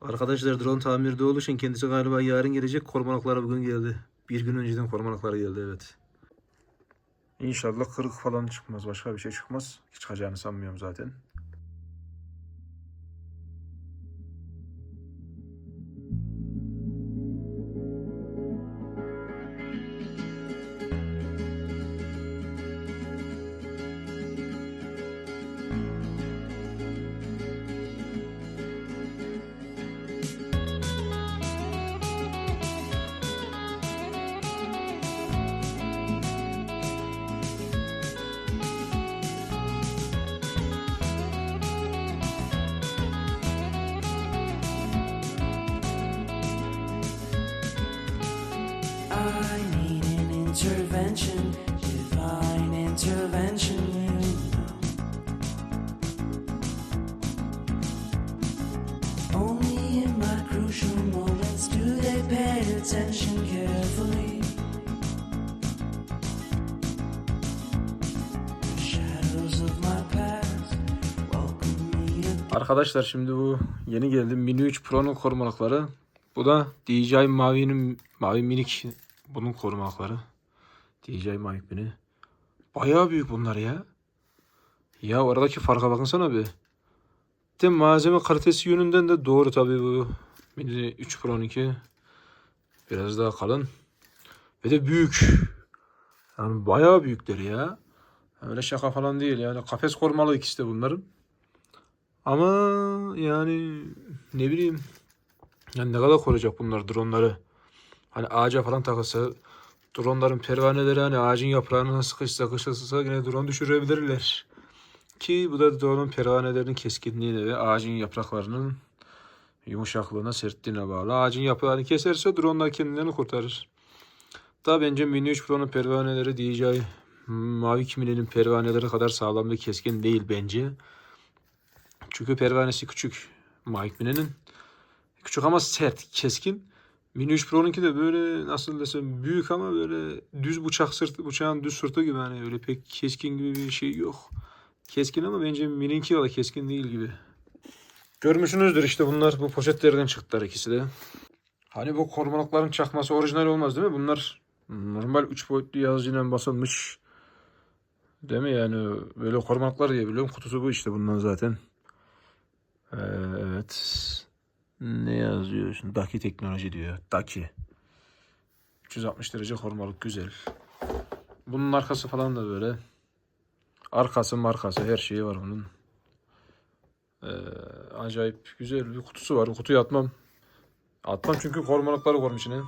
Arkadaşlar drone tamirde olduğu için kendisi galiba yarın gelecek. Kormanakları bugün geldi. Bir gün önceden kormanakları geldi evet. İnşallah kırık falan çıkmaz. Başka bir şey çıkmaz. Çıkacağını sanmıyorum zaten. Arkadaşlar şimdi bu yeni geldi Mini 3 Pro'nun korumalıkları. Bu da DJI Mavi'nin Mavi Minik bunun korumalıkları. DJI Mavic Mini. Bayağı büyük bunlar ya. Ya aradaki farka bakınsana bir. De malzeme kalitesi yönünden de doğru tabii bu. Mini 3 Pro'nunki. Biraz daha kalın. Ve de büyük. Yani bayağı büyükler ya. Öyle şaka falan değil yani. Kafes korumalı ikisi de bunların. Ama yani ne bileyim yani ne kadar koruyacak bunlar dronları. Hani ağaca falan takılsa dronların pervaneleri hani ağacın yaprağına sıkışsa sıkışsa yine drone düşürebilirler. Ki bu da drone'un pervanelerinin keskinliğine ve ağacın yapraklarının yumuşaklığına, sertliğine bağlı. Ağacın yaprağını keserse drone'lar kendilerini kurtarır. Da bence Mini 3 Pro'nun pervaneleri DJI Mavic Mini'nin pervaneleri kadar sağlam ve keskin değil bence. Çünkü pervanesi küçük Mavic Mini'nin. Küçük ama sert, keskin. Mini 3 Pro'nunki de böyle nasıl desem büyük ama böyle düz bıçak sırtı, bıçağın düz sırtı gibi hani öyle pek keskin gibi bir şey yok. Keskin ama bence Mini'ninki da keskin değil gibi. Görmüşsünüzdür işte bunlar bu poşetlerden çıktılar ikisi de. Hani bu korumalıkların çakması orijinal olmaz değil mi? Bunlar normal 3 boyutlu yazıcıyla basılmış. Değil mi yani böyle korumalıklar diye biliyorum. Kutusu bu işte bundan zaten. Ee, Evet. Ne yazıyor şimdi? Daki teknoloji diyor. Daki. 360 derece korumalık güzel. Bunun arkası falan da böyle. Arkası markası her şeyi var bunun. Ee, acayip güzel bir kutusu var. Kutuyu atmam. Atmam çünkü korumalıkları koyarım içine.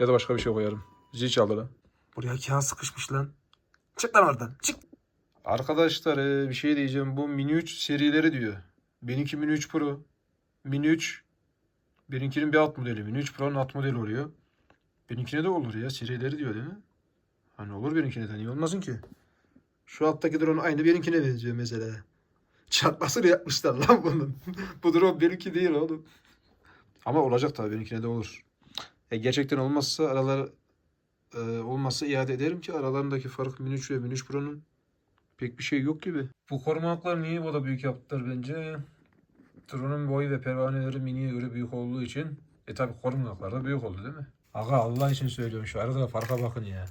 Ya da başka bir şey koyarım. Zil çaldı lan. Buraya kağıt sıkışmış lan. Çık lan oradan. Çık. Arkadaşlar ee, bir şey diyeceğim. Bu Mini 3 serileri diyor. Benimki Mini 3 Pro. Mini 3. Benimkinin bir alt modeli. Mini 3 Pro'nun alt modeli oluyor. Benimkine de olur ya. Serileri diyor değil mi? Hani olur benimkine de. Niye olmasın ki? Şu alttaki drone aynı benimkine benziyor mesela. Çarpmasını yapmışlar lan bunun. Bu drone benimki değil oğlum. Ama olacak tabii benimkine de olur. E, gerçekten olmazsa aralar e, olmazsa iade ederim ki aralarındaki fark Mini 3 ve Mini 3 Pro'nun pek bir şey yok gibi. Bu korumalıklar niye bu da büyük yaptılar bence? Drone'un boyu ve pervaneleri miniye göre büyük olduğu için e tabi korumalıklar da büyük oldu değil mi? Aga Allah için söylüyorum şu arada farka bakın ya.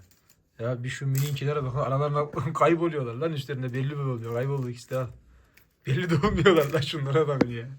Ya bir şu mininkilere bakın aralarında kayboluyorlar lan üstlerinde belli mi oluyor kayboldu ikisi de al. Belli de olmuyorlar lan şunlara bakın ya.